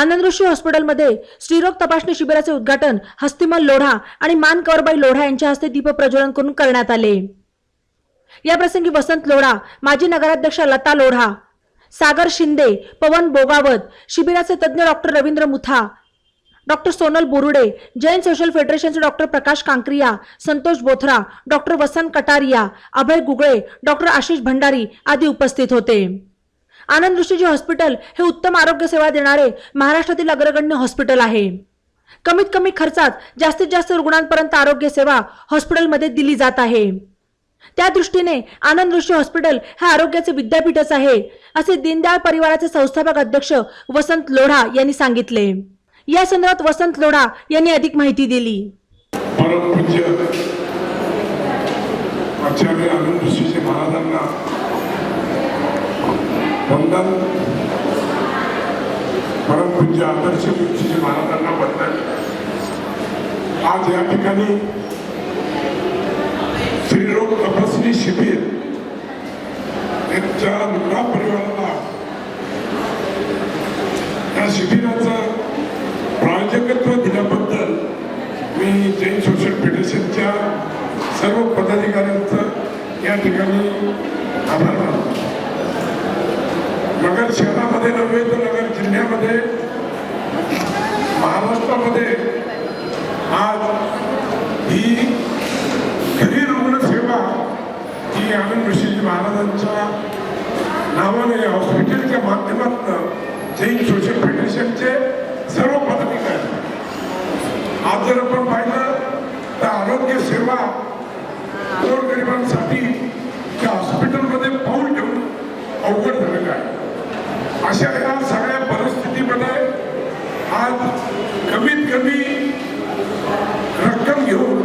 आनंदऋषी हॉस्पिटलमध्ये स्त्रीरोग तपासणी शिबिराचे उद्घाटन हस्तिमल लोढा आणि मान कवरबाई लोढा यांच्या हस्ते दीपप्रज्वलन करून करण्यात आले. या प्रसंगी वसंत लोढा माजी नगराध्यक्ष लता लोढा सागर शिंदे पवन बोगावत शिबिराचे तज्ज्ञ doctor Ravindra Mutha doctor Sonal Borude Jain social फेडरेशनचे doctor Prakash Kankriya Santosh Bothra doctor Vasant Kataria Abhay Gugale doctor Ashish Bhandari आदी उपस्थित होते. आनंद ऋषीजी हॉस्पिटल हे उत्तम आरोग्य सेवा देणारे महाराष्ट्रातील अग्रगण्य हॉस्पिटल आहे. कमीत कमी खर्चात जास्तीत जास्त रुग्णांपर्यंत आरोग्य सेवा हॉस्पिटलमध्ये दिली जात आहे. त्या दृष्टीने आनंद ऋषी हॉस्पिटल हे आरोग्याचे विद्यापीठच आहे असे दीनदयाळ परिवाराचे संस्थापक अध्यक्ष वसंत लोढा यांनी सांगितले. या संदर्भात वसंत लोढा यांनी अधिक माहिती दिली परमपूज्य आचार्य आनंद ऋषीचे महाराजांना वंदन परमपूज्य आदर्श श्री महाराजांना वंदन आज या ठिकाणी स्त्रीरोग तपासणी शिबिर त्यांच्या लुगडा परिवाराला या शिबिराचं प्रायोजकत्व दिल्याबद्दल मी जैन सोशल फेडरेशनच्या सर्व पदाधिकाऱ्यांचं या ठिकाणी आभार मानतो. नगर शहरामध्ये नव्हे तर नगर जिल्ह्यामध्ये महाराष्ट्रामध्ये आज ही खरी रुग्णसेवा ही आनंद ऋषीजी महाराजांच्या नावाने हॉस्पिटलच्या माध्यमातून जैन सोशल फेडरेशनचे सर्व पदाधिकारी. आज जर आपण पाहिलं तर आरोग्य सेवा गोरगरिबांसाठी त्या हॉस्पिटलमध्ये पाऊल ठेवून अवघड झालेलं आहे. अशा या सगळ्या परिस्थितीमध्ये आज कमीत कमी रक्कम घेऊन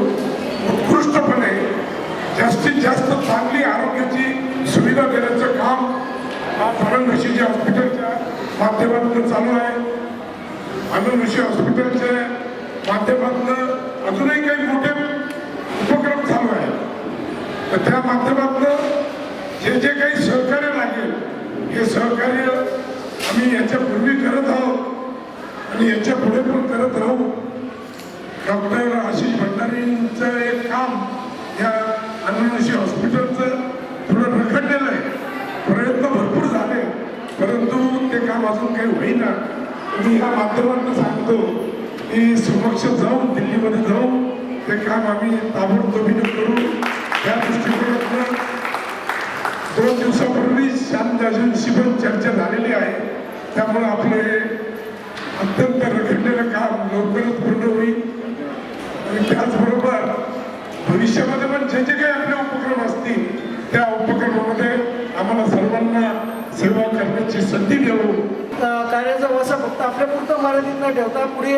उत्कृष्टपणे जास्तीत जास्त चांगली आरोग्याची सुविधा देण्याचं काम आनंद हॉस्पिटलच्या माध्यमातून चालू आहे. आनंद हॉस्पिटलच्या माध्यमातून अजूनही काही मोठे उपक्रम चालू आहेत. तर त्या माध्यमातून जे जे काही सहकार्य लागेल हे सहकार्य आम्ही याच्यापूर्वी करत आहोत आणि याच्यापुढे पण करत राहू. डॉक्टर आशिष भंडारींचं एक काम या आनंदशी हॉस्पिटलचं थोडं रखडलेलं आहे. प्रयत्न भरपूर झाले परंतु ते काम अजून काही होईना. मी या माध्यमातून सांगतो की समक्ष जाऊन दिल्लीमध्ये जाऊन ते काम आम्ही ताबडतोबीने करू. त्या दृष्टिकोनातून दोन दिवसापूर्वी शांतजाजींशी पण चर्चा झालेली आहे. त्यामुळे आपले अत्यंत रखडलेलं काम लवकरच पूर्ण होईल. आणि त्याचबरोबर भविष्यामध्ये पण जे जे काही आपले उपक्रम असतील त्या उपक्रमामध्ये आम्हाला सर्वांना सेवा करण्याची संधी देऊ. कार्याचा वसा फक्त आपल्या पुरतं मर्यादित न ठेवता पुढे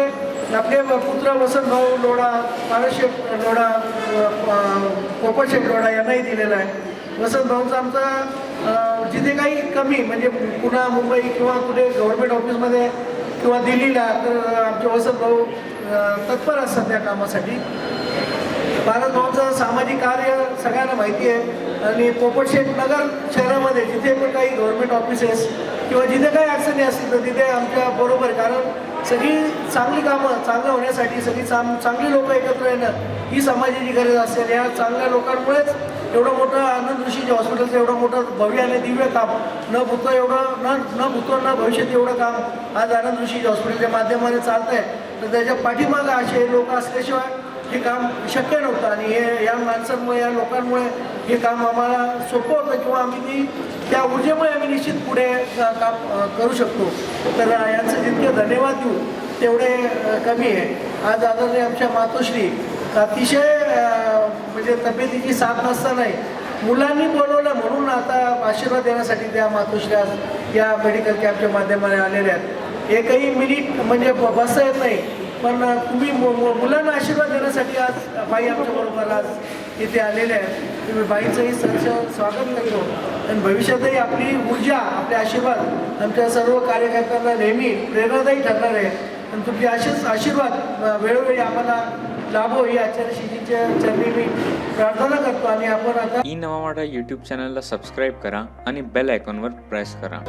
आपले पुत्र वसंत भाऊ लोढा पारशेठ लोढा पोपशेठ लोढा यांनाही दिलेला आहे. वसंत भाऊचा आमचा जिथे काही कमी म्हणजे पुन्हा मुंबई किंवा कुठे गव्हर्नमेंट ऑफिसमध्ये किंवा दिल्लीला तर आमचे वसंत भाऊ तत्पर असतात त्या कामासाठी. भारत भाऊचं सामाजिक कार्य सगळ्यांना माहिती आहे. आणि पोपटशेठ नगर शहरामध्ये जिथे पण काही गव्हर्नमेंट ऑफिसेस किंवा जिथे काही अडचणी असतील तर तिथे आमच्या बरोबर. कारण सगळी चांगली कामं चांगलं होण्यासाठी सगळी चांग चांगली लोकं एकत्र येणं ही समाजाची गरज असेल. या चांगल्या लोकांमुळेच एवढं मोठं आनंद ऋषीचे हॉस्पिटलचं एवढं मोठं भव्य आणि दिव्य काम. न भूतं एवढं न न भूतं न भविष्यात एवढं काम आज आनंद ऋषीच्या हॉस्पिटलच्या माध्यमाने चालतं आहे तर त्याच्या पाठीमागं असे लोक असल्याशिवाय हे काम शक्य नव्हतं. आणि हे या माणसांमुळे या लोकांमुळे हे काम आम्हाला सोपं होतं किंवा आम्ही ती त्या ऊर्जेमुळे आम्ही निश्चित पुढे काम करू शकतो. तर यांचं जितके धन्यवाद देऊ तेवढे कमी आहे. आज आदरणीय आमच्या मातोश्री अतिशय म्हणजे तब्येतीची साथ नसतानाही मुलांनी बोलवलं म्हणून आता आशीर्वाद देण्यासाठी त्या मातोश्री आज या मेडिकल कॅम्पच्या माध्यमाने आलेल्या आहेत. एकही मिनिट म्हणजे ब- बसता येत नाही. पण तुम्ही मुलांना आशीर्वाद देण्यासाठी आज बाई आमच्या बरोबर आज इथे आलेले आहेत. तुम्ही बाईंचंही सहर्ष स्वागत करतो. आणि भविष्यातही आपली ऊर्जा आपले आशीर्वाद आमच्या सर्व कार्यकर्त्यांना नेहमी प्रेरणादायी ठरणार आहे. आणि तुमचे असेच आशीर्वाद वेळोवेळी आम्हाला लाभो ही आचार्य चरणी मी प्रार्थना करतो आणि आपण आता ई नवा मराठा यूट्यूब चॅनलला सबस्क्राईब करा आणि बेल आयकॉनवर प्रेस करा.